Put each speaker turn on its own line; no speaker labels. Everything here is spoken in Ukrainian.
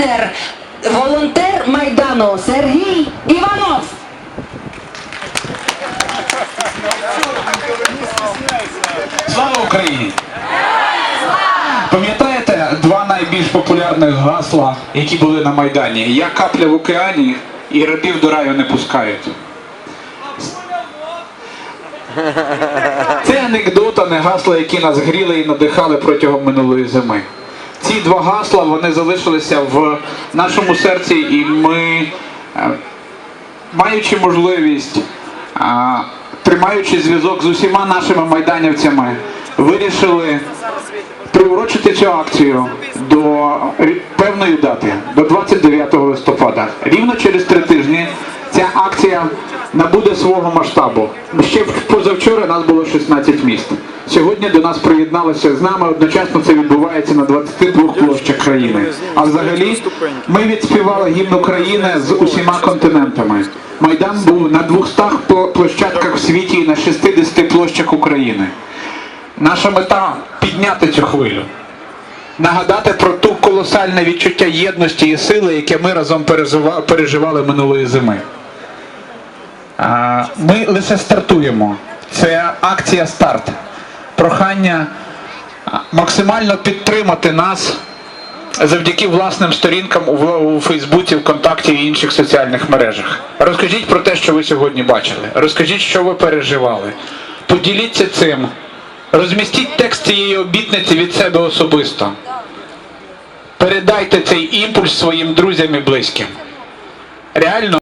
лідер, волонтер Майдану Сергій Іванов.
Слава Україні! Пам'ятаєте два найбільш популярних гасла, які були на Майдані? Я капля в океані і рабів до раю не пускають. Це анекдот, а не гасла, які нас гріли і надихали протягом минулої зими. Ці два гасла вони залишилися в нашому серці, і ми, е, маючи можливість, тримаючи зв'язок з усіма нашими майданівцями, вирішили приурочити цю акцію до певної дати, до 29 листопада. Рівно через три тижні ця акція набуде свого масштабу. Ще позавчора нас було 16 міст. Сьогодні до нас приєдналося з нами. Одночасно це відбувається на 22 площах країни. А взагалі ми відспівали гімн України з усіма континентами. Майдан був на 200 площадках в світі і на 60 площах України. Наша мета підняти цю хвилю, нагадати про ту колосальне відчуття єдності і сили, яке ми разом пережива- переживали минулої зими. Ми лише стартуємо. Це акція старт. Прохання максимально підтримати нас завдяки власним сторінкам у Фейсбуці, ВКонтакті і інших соціальних мережах. Розкажіть про те, що ви сьогодні бачили. Розкажіть, що ви переживали. Поділіться цим. Розмістіть текст цієї обітниці від себе особисто. Передайте цей імпульс своїм друзям і близьким. Реально.